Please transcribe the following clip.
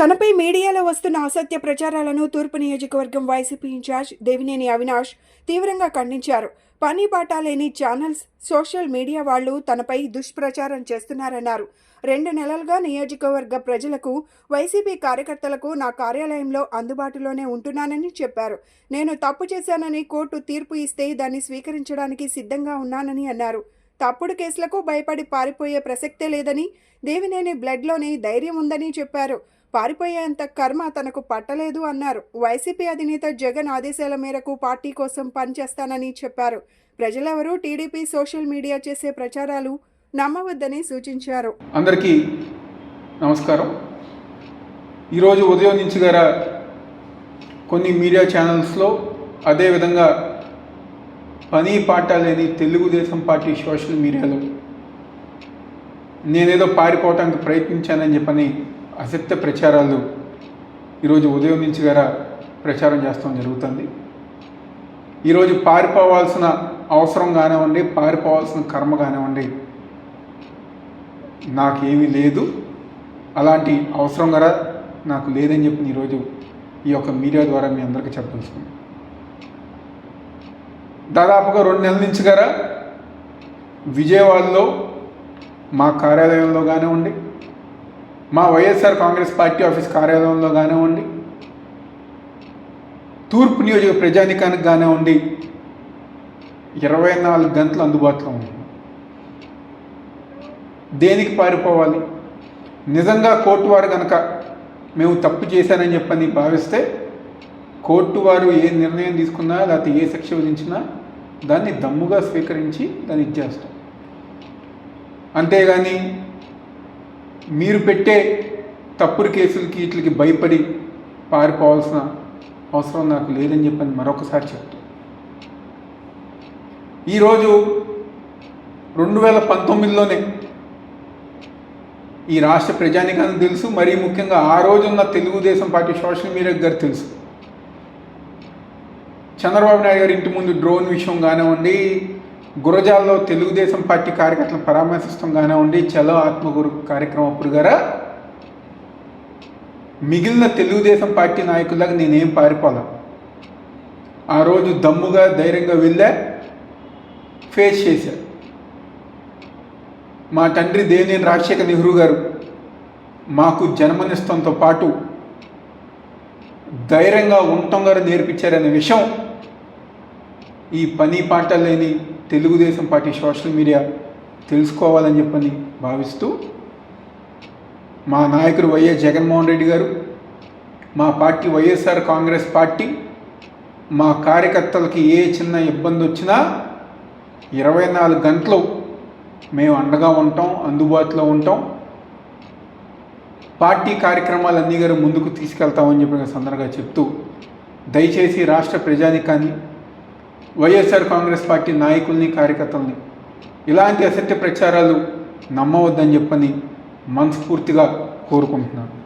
తనపై మీడియాలో వస్తున్న అసత్య ప్రచారాలను తూర్పు నియోజకవర్గం వైసీపీ ఇన్ఛార్జ్ దేవినేని అవినాష్ తీవ్రంగా ఖండించారు. పనిపాట లేని ఛానల్స్ సోషల్ మీడియా వాళ్ళు తనపై దుష్ప్రచారం చేస్తున్నారన్నారు. రెండు నెలలుగా నియోజకవర్గ ప్రజలకు వైసీపీ కార్యకర్తలకు నా కార్యాలయంలో అందుబాటులోనే ఉంటున్నానని చెప్పారు. నేను తప్పు చేశానని కోర్టు తీర్పు ఇస్తే దాన్ని స్వీకరించడానికి సిద్ధంగా ఉన్నానని అన్నారు. తప్పుడు కేసులకు భయపడి పారిపోయే ప్రసక్తే లేదని దేవినేని బ్లడ్లోనే ధైర్యం ఉందని చెప్పారు. పారిపోయేంత కర్మ తనకు పట్టలేదు అన్నారు. వైసీపీ అధినేత జగన్ ఆదేశాల మేరకు పార్టీ కోసం పనిచేస్తానని చెప్పారు. ప్రజలెవరూ టీడీపీ సోషల్ మీడియా చేసే ప్రచారాలు నమ్మవద్దని సూచించారు. అందరికీ నమస్కారం. ఈరోజు ఉదయం నుంచి గార కొన్ని మీడియా ఛానల్స్లో అదేవిధంగా పని పాట లేని తెలుగుదేశం పార్టీ సోషల్ మీడియాలో నేనేదో పారిపోవటానికి ప్రయత్నించానని చెప్పని అసత్య ప్రచారాలు ఈరోజు ఉదయం నుంచి గారా ప్రచారం చేస్తాం జరుగుతుంది. ఈరోజు పారిపోవాల్సిన అవసరం కానివ్వండి పారిపోవాల్సిన కర్మ కానివ్వండి నాకేమీ లేదు. అలాంటి అవసరం కదా నాకు లేదని చెప్పి ఈరోజు ఈ యొక్క మీడియా ద్వారా మీ అందరికీ చెప్పదలుచుకున్నాను దాదాపుగా రెండు నెలల నుంచి గారా విజయవాడలో మా కార్యాలయంలో కానివ్వండి మా వైఎస్ఆర్ కాంగ్రెస్ పార్టీ ఆఫీస్ కార్యాలయంలో కానివ్వండి తూర్పు నియోజక ప్రజానికానికి కానివ్వండి ఇరవై నాలుగు గంటలు అందుబాటులో ఉంది. దేనికి పారిపోవాలి? నిజంగా కోర్టు వారు కనుక మేము తప్పు చేశానని చెప్పని భావిస్తే కోర్టు వారు ఏ నిర్ణయం తీసుకున్నా లేకపోతే ఏ శిక్ష విధించినా దాన్ని దమ్ముగా స్వీకరించి దాన్ని ఇచ్చేస్తాం. అంతేగాని మీరు పెట్టే తప్పుడు కేసులకి వీటికి భయపడి పారిపోవాల్సిన అవసరం నాకు లేదని చెప్పని మరొకసారి చెప్తాను ఈరోజు రెండు వేల పంతొమ్మిదిలోనే ఈ రాష్ట్ర ప్రజానికానికి తెలుసు మరీ ముఖ్యంగా ఆ రోజున్న తెలుగుదేశం పార్టీ సోషల్ మీడియా గారు తెలుసు. చంద్రబాబు నాయుడు గారి ఇంటి ముందు డ్రోన్ విషయం కానివ్వండి గురజాల్లో తెలుగుదేశం పార్టీ కార్యకర్తలను పరామర్శిస్తాం కానివ్వండి చలో ఆత్మగురు కార్యక్రమం అప్పుడు గారా మిగిలిన తెలుగుదేశం పార్టీ నాయకులకు నేనేం పారిపోలే? ఆ రోజు దమ్ముగా ధైర్యంగా వెళ్ళా ఫేస్ చేశా. మా తండ్రి దేవినేని రాజశేఖర నెహ్రూ గారు మాకు జన్మనిస్తంతో పాటు ధైర్యంగా ఉంటాం గారు నేర్పించారనే విషయం ఈ పని పాట లేని తెలుగుదేశం పార్టీ సోషల్ మీడియా తెలుసుకోవాలని చెప్పని భావిస్తూ మా నాయకుడు వైఎస్ జగన్మోహన్ రెడ్డి గారు మా పార్టీ వైఎస్ఆర్ కాంగ్రెస్ పార్టీ మా కార్యకర్తలకి ఏ చిన్న ఇబ్బంది వచ్చినా ఇరవై నాలుగు గంటలు మేము అండగా ఉంటాం అందుబాటులో ఉంటాం. పార్టీ కార్యక్రమాలన్నీ గారు ముందుకు తీసుకెళ్తామని చెప్పిన సందర్భంగా చెప్తూ దయచేసి రాష్ట్ర ప్రజానికాన్ని వైఎస్ఆర్ కాంగ్రెస్ పార్టీ నాయకుల్ని కార్యకర్తల్ని ఇలాంటి అసత్య ప్రచారాలు నమ్మవద్దని చెప్పని మనస్ఫూర్తిగా కోరుకుంటున్నాను.